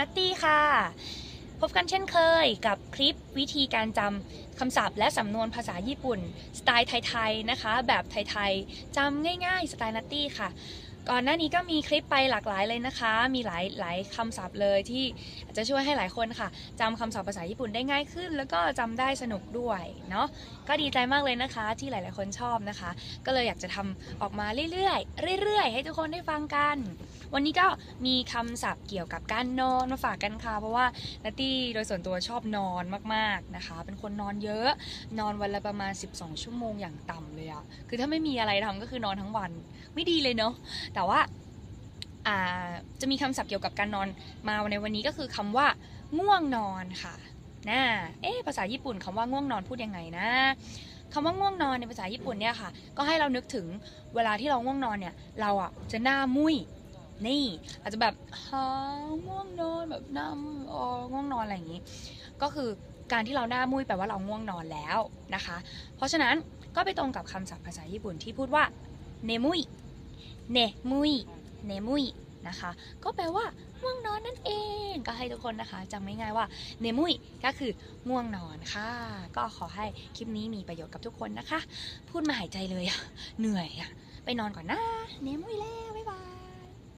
นัตตี้ค่ะ พบกันเช่นเคยกับคลิปวิธีการจำคำศัพท์ และสำนวนภาษาญี่ปุ่น สไตล์ไทยๆนะคะ แบบไทยๆจำง่ายๆ สไตล์นัตตี้ค่ะ ก่อนหน้านี้ก็มีคลิปไปหลากหลายเลยนะคะ มีหลายหลายคำศัพท์เลยที่อาจจะช่วยให้หลายคนค่ะจำคำศัพท์ภาษาญี่ปุ่นได้ง่ายขึ้น แล้วก็จำได้สนุกด้วยเนาะก็ดีใจมากเลยนะคะที่หลายๆคนชอบนะคะ ก็เลยอยากจะทำออกมาเรื่อยๆเรื่อยๆ ให้ทุกคนได้ฟังกัน วันนี้ก็มีคำศัพท์เกี่ยวกับการนอนมาฝากกันค่ะ เพราะว่านัตตี้โดยส่วนตัวชอบนอนมากๆนะคะ เป็นคนนอนเยอะ นอนวันละประมาณ 12 ชั่วโมงอย่างต่ำเลยอะคือถ้าไม่มีอะไรทำก็คือนอนทั้งวัน ไม่ดีเลยเนาะ แต่ว่าาจะมีคำศัพท์เกี่ยวกับการนอนมาในวันนี้ก็คือคำว่า ง่วงนอนค่ะน่าเอ๊ะภาษาญี่ปุ่นคำว่าง่วงนอนพูดยังไงนะคำว่าง่วงนอนในภาษาญี่ปุ่นเนี่ยค่ะ ก็ให้เรานึกถึงเวลาที่เราง่วงนอนเนี่ย เราอะจะหน้ามุ้ย นี่ อาจจะแบบฮาง่วงนอนแบบหน้ามุยอ๋อง่วงนอนอะไรอย่างนี้ ก็คือการที่เราหน้ามุ้ยแปลว่าเราง่วงนอนแล้วนะคะ เพราะฉะนั้นก็ไปตรงกับคำศัพท์ภาษาญี่ปุ่นที่พูดว่าเนมุยเนมุยเนมุยนะคะ ก็แปลว่าง่วงนอนนั่นเอง ก็ให้ทุกคนนะคะจำง่ายๆว่าเนมุยก็คือง่วงนอนค่ะ ก็ขอให้คลิปนี้มีประโยชน์กับทุกคนนะคะ พูดมาหายใจเลยอะเหนื่อยอะไปนอนก่อนนะเนมุยแล้ว